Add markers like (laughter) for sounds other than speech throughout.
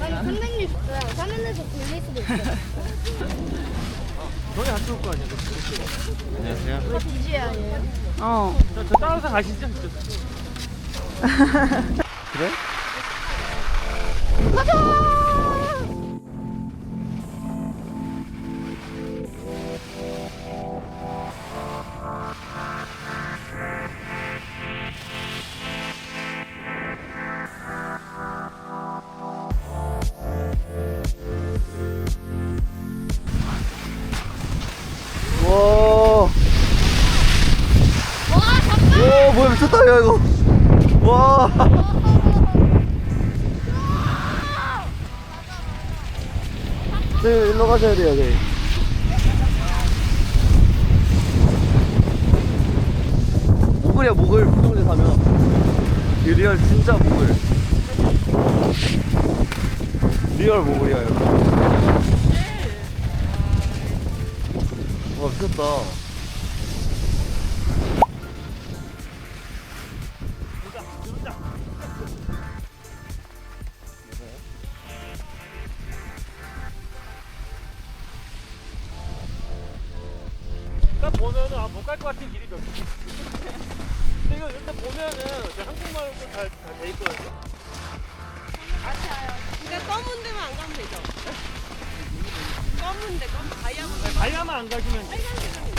아니 360도야. 화면에서 돌릴 수도 있어. 너네 안 좋을 거 아니야. 안녕하세요. DJ 아니에요? 어. 저, 저 따라서 가시죠. (laughs) 그래? 와. 뭐야, 미쳤다, 야, 이거. 와. 네, 일로 가셔야 돼요, 네. 모글이야, 모글. 부동대 사면. 이 리얼 진짜 모글. 리얼 모글이야, 여기. 와, 미쳤다. 보면은 아, 못갈 것 같은 길이 몇 개. (laughs) 근데 이거 일단 보면은 저 한국말도 잘돼 있거든요. 그러니까 검은 데만 안 가면 되죠? (laughs) 검은 데, 검은 다이아몬드. 다이아만 안 가시면 돼. 이쪽으로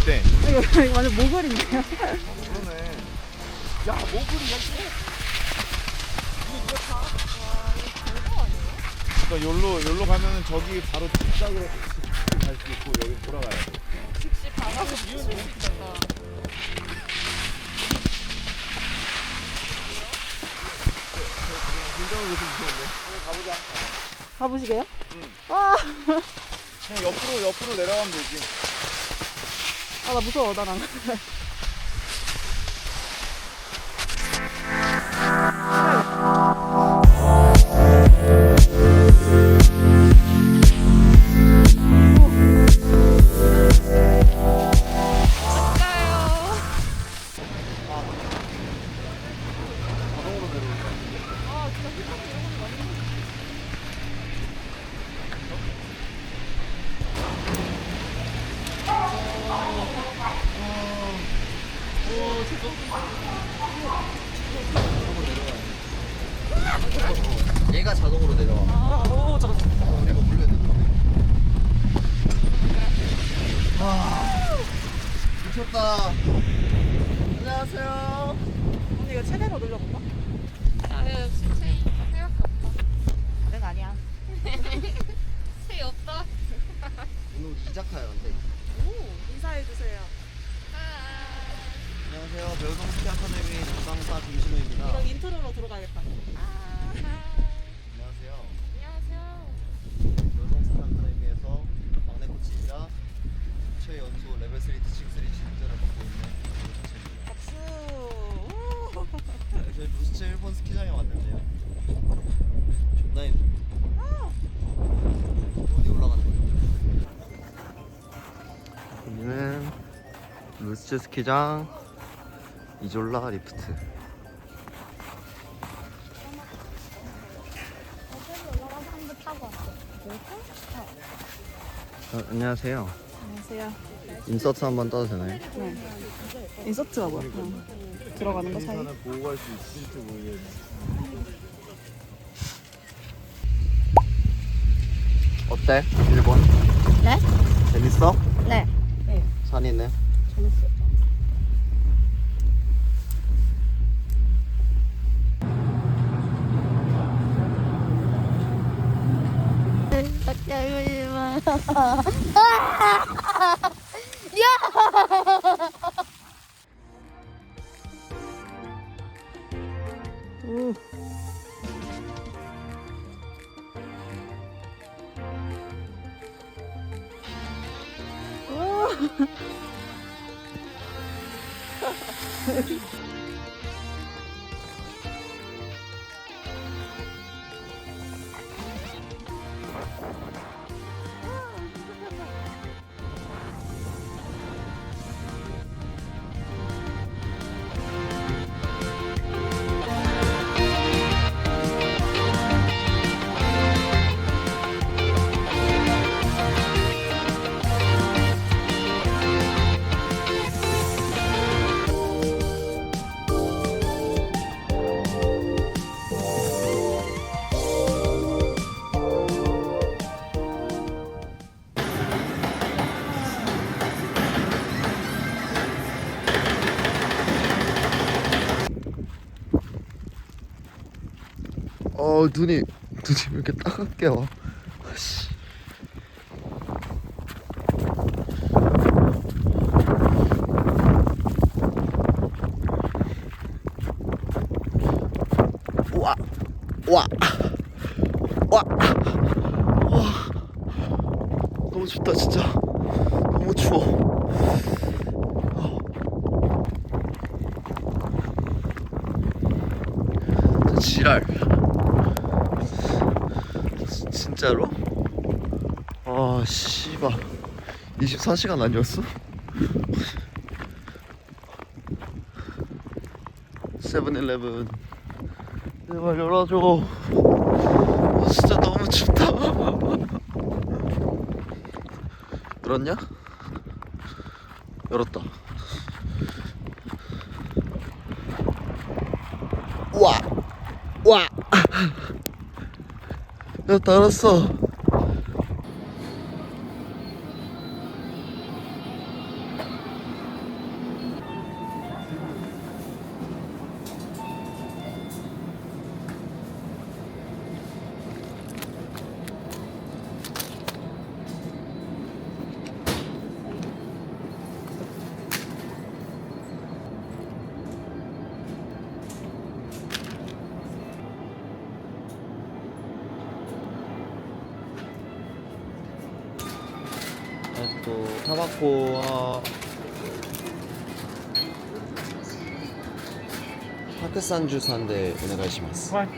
있대. 이거, 이거 완전 모글인데요? 그러네. 야, 모글이 여기. 그러니까 여기로 여기로 가면은 저기 바로 직각으로 갈 수 있고 여기 돌아가야 돼. 즉시 바로 굉장히 요즘 무서운데. 가보자. 가보시게요? 와, 그냥 옆으로 옆으로 내려가면 되지. 아, 나 무서워, 나랑. (laughs) 얘가 자동으로 내려와. 오, 잠깐. 내가 물려야 돼. 미쳤다. 안녕하세요. 언니 이거 최대로 눌러볼까? 나는 새 새밖에 없다. 는 아니야. (laughs) 새 없다. 오늘 이자카야인데. 오, 인사해주세요. 배우동 스키 아카데미 담당사 김신우입니다. 이런 인트로로 들어가야겠다. 안녕하세요. 안녕하세요. 배우동 스키 아카데미에서 막내 코치이자 최연소 레벨 3 티칭 3 진짜를 맡고 있는. 박수. 오. 네, 저희 루스체 일본 스키장에 왔는데요. 존나 힘듭니다. 어디 올라가는 거죠? 여기는 루스체 스키장 이졸라 리프트. 어, 안녕하세요. 안녕하세요. 인서트 한번 떠도 되나요? 네. 인서트가 뭐야? 그냥 들어가는 거 사이? 갈수 있을지 모르겠네. 어때? 일본? 네? 재밌어? 네. 산이네. 재밌어. 오. 어 눈이 눈이 왜 이렇게 따갑게 와? 씨. 와, 와, 와, 와, 너무 춥다 진짜, 너무 추워. 진짜 지랄. 지- 진짜로? 아 씨발 24시간 아니었어? 세븐일레븐 제발 열어줘 아, 진짜 너무 춥다 열었냐? 열었다 와! 와! 열었다 열었어 川港は縦33でお願いします。はい